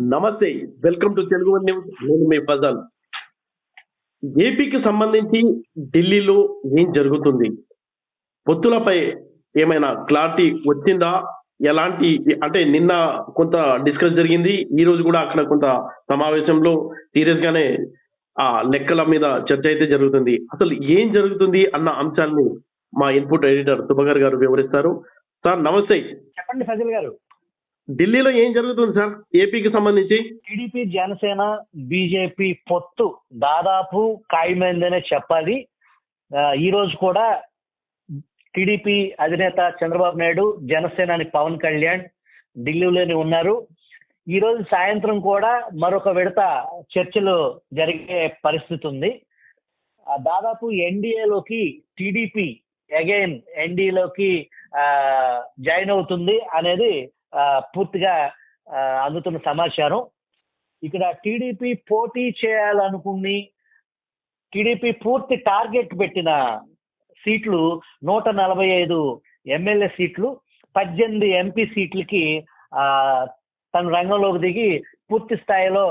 నమస్తే welcome to Telugu news. నేను మీ ఫజల్. ఏపీకి సంబంధించి ఢిల్లీలో ఏం జరుగుతుంది? పొత్తులపై ఏమైనా క్లారిటీ వచ్చిందా? ఎలాంటి అంటే నిన్న కొంత డిస్కస్ జరిగింది. ఈ రోజు కూడా అక్కడ కొంత సమావేశంలో సీరియస్ గానే ఆ లెక్కల మీద చర్చ అయితే జరుగుతుంది. అసలు ఏం జరుగుతుంది అన్న అంశాన్ని మా ఇన్పుట్ ఎడిటర్ సుభగర్ గారు వివరిస్తారు. సార్ నమస్తే. చెప్పండి ఫజిల్ గారు. ఢిల్లీలో ఏం జరుగుతుంది సార్? ఏపీకి సంబంధించి? టీడీపీ జనసేన బీజేపీ పొత్తు దాదాపు ఖాయమైందనే చెప్పాలి. ఈ రోజు కూడా టీడీపీ అధినేత చంద్రబాబు నాయుడు జనసేనాని పవన్ కళ్యాణ్ ఢిల్లీలోనే ఉన్నారు. ఈ రోజు సాయంత్రం కూడా మరొక విడత చర్చలు జరిగే పరిస్థితి ఉంది. దాదాపు ఎన్డీఏలోకి టీడీపీ అగైన్ ఎన్డీఏలోకి జాయిన్ అవుతుంది అనేది పూర్తిగా అందుతున్న సమాచారం. ఇక్కడ టీడీపీ పోటీ చేయాలనుకుని టీడీపీ పూర్తి టార్గెట్ పెట్టిన సీట్లు నూట నలభై ఐదు ఎమ్మెల్యే సీట్లు పద్దెనిమిది ఎంపీ సీట్లకి ఆ, తన రంగంలోకి దిగి పూర్తి స్థాయిలో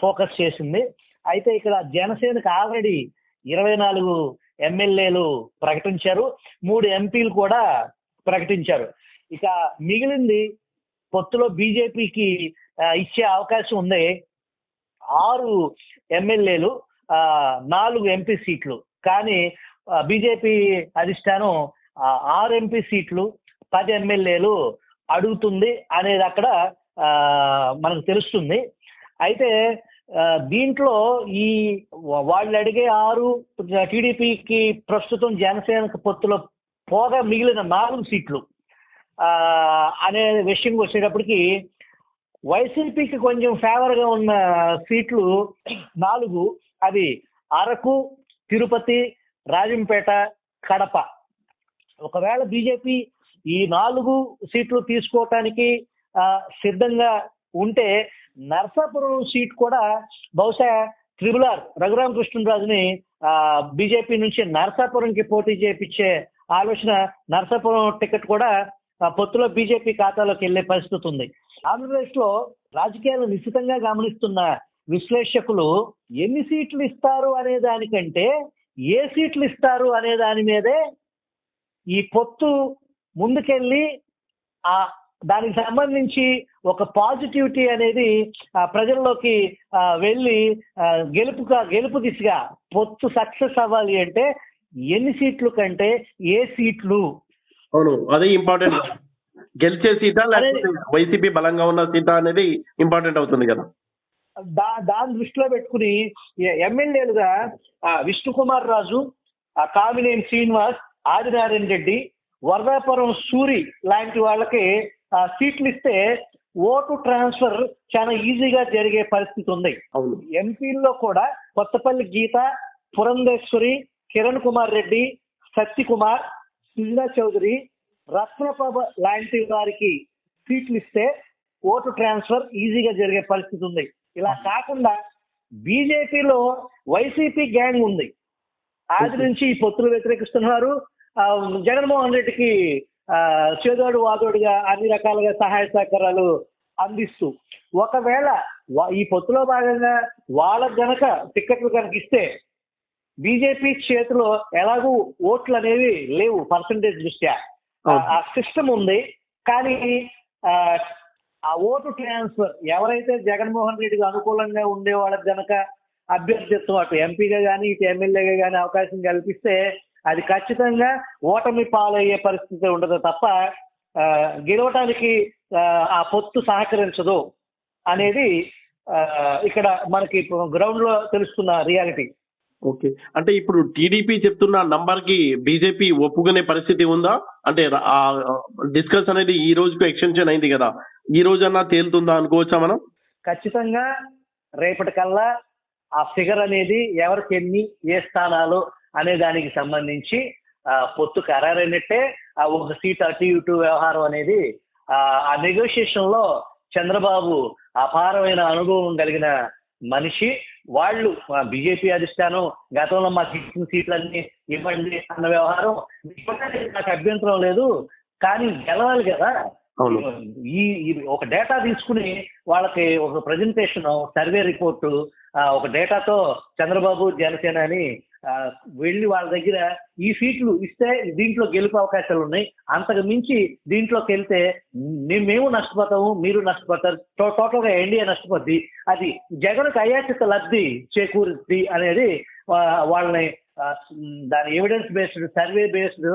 ఫోకస్ చేసింది. అయితే ఇక్కడ జనసేనకు ఆల్రెడీ ఇరవై నాలుగు ఎమ్మెల్యేలు ప్రకటించారు. మూడు ఎంపీలు కూడా ప్రకటించారు. ఇక మిగిలింది పొత్తులో బీజేపీకి ఇచ్చే అవకాశం ఉంది ఆరు ఎమ్మెల్యేలు ఆ, నాలుగు ఎంపీ సీట్లు. కానీ బీజేపీ అధిష్టానం ఆరు ఎంపీ సీట్లు పది ఎమ్మెల్యేలు అడుగుతుంది అనేది అక్కడ మనకు తెలుస్తుంది. అయితే దీంట్లో ఈ వాళ్ళు అడిగే ఆరు టీడీపీకి ప్రస్తుతం జనసేనకు పొత్తులో పోగా మిగిలిన నాలుగు సీట్లు. అనే విషయం వచ్చేటప్పటికి వైసీపీకి కొంచెం ఫేవర్గా ఉన్న సీట్లు నాలుగు. అవి అరకు తిరుపతి రాజంపేట కడప. ఒకవేళ బీజేపీ ఈ నాలుగు సీట్లు తీసుకోవటానికి సిద్ధంగా ఉంటే నర్సాపురం సీట్ కూడా బహుశా త్రిబుల్ ఆర్ రఘురామకృష్ణరాజుని బీజేపీ నుంచి నర్సాపురంకి పోటీ చేయించే ఆలోచన నర్సాపురం టికెట్ కూడా పొత్తులో బీజేపీ ఖాతాలోకి వెళ్ళే పరిస్థితి ఉంది. ఆంధ్రప్రదేశ్లో రాజకీయాలు నిశ్చితంగా గమనిస్తున్న విశ్లేషకులు ఎన్ని సీట్లు ఇస్తారు అనే దానికంటే ఏ సీట్లు ఇస్తారు అనే దాని మీదే ఈ పొత్తు ముందుకెళ్ళి ఆ దానికి సంబంధించి ఒక పాజిటివిటీ అనేది ప్రజల్లోకి వెళ్ళి గెలుపుగా గెలుపు దిశగా పొత్తు సక్సెస్ అవ్వాలి అంటే ఎన్ని సీట్లు కంటే ఏ సీట్లు? అవును అదే ఇంపార్టెంట్ గెలిచే సీటా లేకపోతే వైసీపీ బలంగా ఉన్న సీటా అనేది ఇంపార్టెంట్ అవుతుంది కదా. దా దాన్ని దృష్టిలో పెట్టుకుని ఎమ్మెల్యేలుగా విష్ణుకుమార్ రాజు ఆ, కామినేని శ్రీనివాస్ ఆదినారాయణ రెడ్డి వరదాపురం సూరి లాంటి వాళ్ళకి ఆ, సీట్లు ఇస్తే ఓటు ట్రాన్స్ఫర్ చాలా ఈజీగా జరిగే పరిస్థితి ఉంది. అవును. ఎంపీల్లో కూడా కొత్తపల్లి గీత పురంధేశ్వరి కిరణ్ కుమార్ రెడ్డి సత్యకుమార్ సుజనా చౌదరి రత్నప్రభ లాంటి వారికి సీట్లు ఇస్తే ఓటు ట్రాన్స్ఫర్ ఈజీగా జరిగే పరిస్థితి ఉంది. ఇలా కాకుండా బీజేపీలో వైసీపీ గ్యాంగ్ ఉంది. ఆది నుంచి ఈ పొత్తులు వ్యతిరేకిస్తున్నారు. జగన్మోహన్ రెడ్డికి చేదోడు వాదోడుగా అన్ని రకాలుగా సహాయ సహకారాలు అందిస్తూ ఒకవేళ ఈ పొత్తులో భాగంగా వాళ్ళకు గనక టిక్కెట్లు కనుక ఇస్తే బీజేపీ చేతిలో ఎలాగూ ఓట్లు అనేవి లేవు పర్సంటేజ్ దృష్ట్యా. ఆ- సిస్టమ్ ఉంది కానీ ఆ, ఓటు ట్రాన్స్ఫర్ ఎవరైతే జగన్మోహన్ రెడ్డికి అనుకూలంగా ఉండే వాళ్ళకి గనక అభ్యర్థిత్వం అటు ఎంపీగా కానీ ఇటు ఎమ్మెల్యేగా కానీ అవకాశం కల్పిస్తే అది ఖచ్చితంగా ఓటమి పాలయ్యే పరిస్థితి ఉండదు తప్ప గెలవటానికి ఆ, పొత్తు సహకరించదు అనేది ఆ, ఇక్కడ మనకి గ్రౌండ్లో తెలుస్తున్న రియాలిటీ ఓకే. అంటే ఇప్పుడు టీడీపీ చెప్తున్న నంబర్కి బీజేపీ ఒప్పుకునే పరిస్థితి ఉందా? అంటే ఆ డిస్కస్ అనేది ఈ రోజుకు ఎక్స్టెన్షన్ అయింది కదా. ఈ రోజన్నా తేలుతుందా అనుకోవచ్చా మనం? ఖచ్చితంగా రేపటికల్లా ఆ ఫిగర్ అనేది ఎవరికి ఎన్ని ఏ స్థానాలు అనే దానికి సంబంధించి ఆ, పొత్తు ఖరారైనట్టే ఆ ఒక సీట్ అటు ఇటు వ్యవహారం అనేది ఆ, ఆ నెగోషియేషన్లో చంద్రబాబు అపారమైన అనుభవం కలిగిన మనిషి. వాళ్ళు బీజేపీ అధిష్టానం గతంలో మాకు ఇచ్చిన సీట్లన్నీ ఇవ్వండి అన్న వ్యవహారం నాకు అభ్యంతరం లేదు. కానీ గెలవాలి కదా. ఈ ఒక డేటా తీసుకుని వాళ్ళకి ఒక ప్రజెంటేషన్ సర్వే రిపోర్టు ఒక డేటాతో చంద్రబాబు జనసేన అని వెళ్ళి వాళ్ళ దగ్గర ఈ సీట్లు ఇస్తే దీంట్లో గెలుపు అవకాశాలు ఉన్నాయి. అంతకు మించి దీంట్లోకి వెళ్తే మేము నష్టపోతాము మీరు నష్టపోతారు. టోటల్గా ఎన్డీఏ నష్టపోద్ది. అది జగన్కి అయాచిత లబ్ధి చేకూరుద్ది అనేది వాళ్ళని దాని evidence based survey based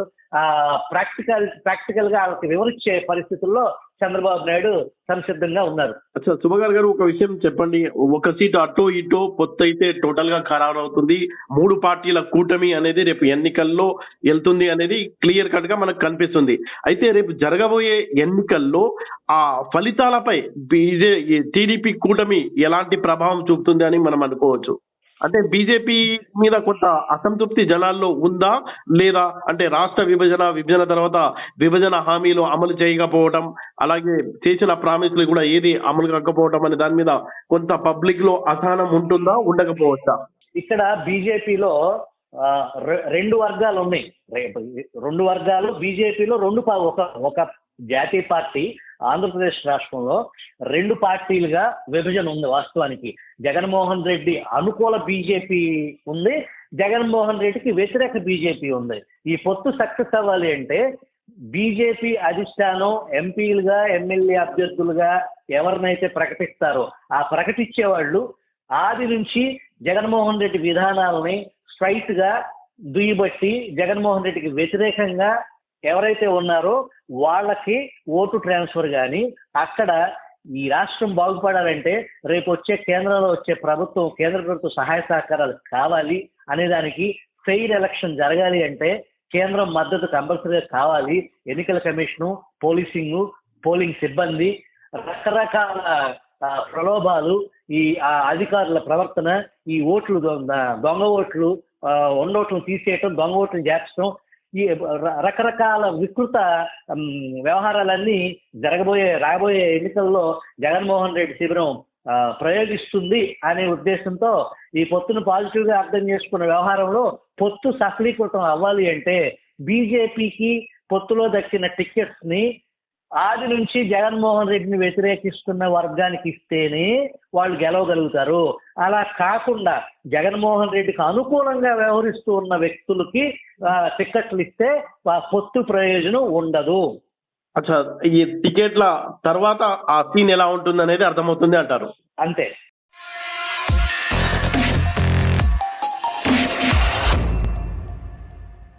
practical ప్రాక్టికల్గా వాళ్ళకి వివరించే పరిస్థితుల్లో చంద్రబాబు నాయుడు సంసిద్ధంగా ఉన్నారు. అచ్చా సుభగారు గారు ఒక విషయం చెప్పండి. ఒక సీట్ అటో ఇటో పొత్తు అయితే టోటల్గా ఖరారు అవుతుంది మూడు పార్టీల కూటమి అనేది రేపు ఎన్నికల్లో వెళ్తుంది అనేది క్లియర్ కట్గా మనకు కనిపిస్తుంది. అయితే రేపు జరగబోయే ఎన్నికల్లో ఆ ఫలితాలపై టీడీపీ కూటమి ఎలాంటి ప్రభావం చూపుతుంది అని మనం అనుకోవచ్చు? అంటే బీజేపీ మీద కొంత అసంతృప్తి జనాల్లో ఉందా? లేదా అంటే రాష్ట్ర విభజన విభజన తర్వాత విభజన హామీలు అమలు చేయకపోవడం అలాగే చేసిన ప్రామిస్లు కూడా ఏది అమలు కాకపోవడం అనే దాని మీద కొంత పబ్లిక్లో అసహనం ఉంటుందా? ఉండకపోవచ్చా? ఇక్కడ బీజేపీలో రెండు వర్గాలు ఉన్నాయి. రెండు వర్గాలు బీజేపీలో రెండు ఒక ఒక జాతీయ పార్టీ ఆంధ్రప్రదేశ్ రాష్ట్రంలో రెండు పార్టీలుగా విభజన ఉంది వాస్తవానికి. జగన్మోహన్ రెడ్డి అనుకూల బీజేపీ ఉంది జగన్మోహన్ రెడ్డికి వ్యతిరేక బీజేపీ ఉంది. ఈ పొత్తు సక్సెస్ అవ్వాలి అంటే బీజేపీ అధిష్టానం ఎంపీలుగా ఎమ్మెల్యే అభ్యర్థులుగా ఎవరినైతే ప్రకటిస్తారో ఆ ప్రకటించే వాళ్ళు ఆది నుంచి జగన్మోహన్ రెడ్డి విధానాలని స్ట్రైట్గా దుయ్యబట్టి జగన్మోహన్ రెడ్డికి వ్యతిరేకంగా ఎవరైతే ఉన్నారో వాళ్ళకి ఓటు ట్రాన్స్ఫర్ కానీ అక్కడ ఈ రాష్ట్రం బాగుపడాలంటే రేపు వచ్చే కేంద్రంలో వచ్చే ప్రభుత్వం కేంద్ర ప్రభుత్వ సహాయ సహకారాలు కావాలి అనే దానికి ఫెయిర్ ఎలక్షన్ జరగాలి అంటే కేంద్రం మద్దతు కంపల్సరీగా కావాలి. ఎన్నికల కమిషను పోలీసింగ్ పోలింగ్ సిబ్బంది రకరకాల ప్రలోభాలు ఈ అధికారుల ప్రవర్తన ఈ ఓట్లు దొంగ దొంగ ఓట్లు ఉండోట్లు తీసేయటం దొంగ ఓట్లు చేర్చడం ఈ ర- రకరకాల వికృత వ్యవహారాలన్నీ జరగబోయే రాబోయే ఎన్నికల్లో జగన్మోహన్ రెడ్డి శిబిరం ప్రయోగిస్తుంది అనే ఉద్దేశంతో ఈ పొత్తును పాజిటివ్గా అర్థం చేసుకున్న వ్యవహారంలో పొత్తు సఫలీకృతం అవ్వాలి అంటే బీజేపీకి పొత్తులో దక్కిన టికెట్స్ని ఆది నుంచి జగన్మోహన్ రెడ్డిని వ్యతిరేకిస్తున్న వర్గానికి ఇస్తేనే వాళ్ళు గెలవగలుగుతారు. అలా కాకుండా జగన్మోహన్ రెడ్డికి అనుకూలంగా వ్యవహరిస్తూ ఉన్న వ్యక్తులకి టిక్కెట్లు ఇస్తే ఆ పొత్తు ప్రయోజనం ఉండదు. అచ్చా ఈ టికెట్ల తర్వాత ఆ సీన్ ఎలా ఉంటుంది అనేది అర్థమవుతుంది అంటారు. అంతే.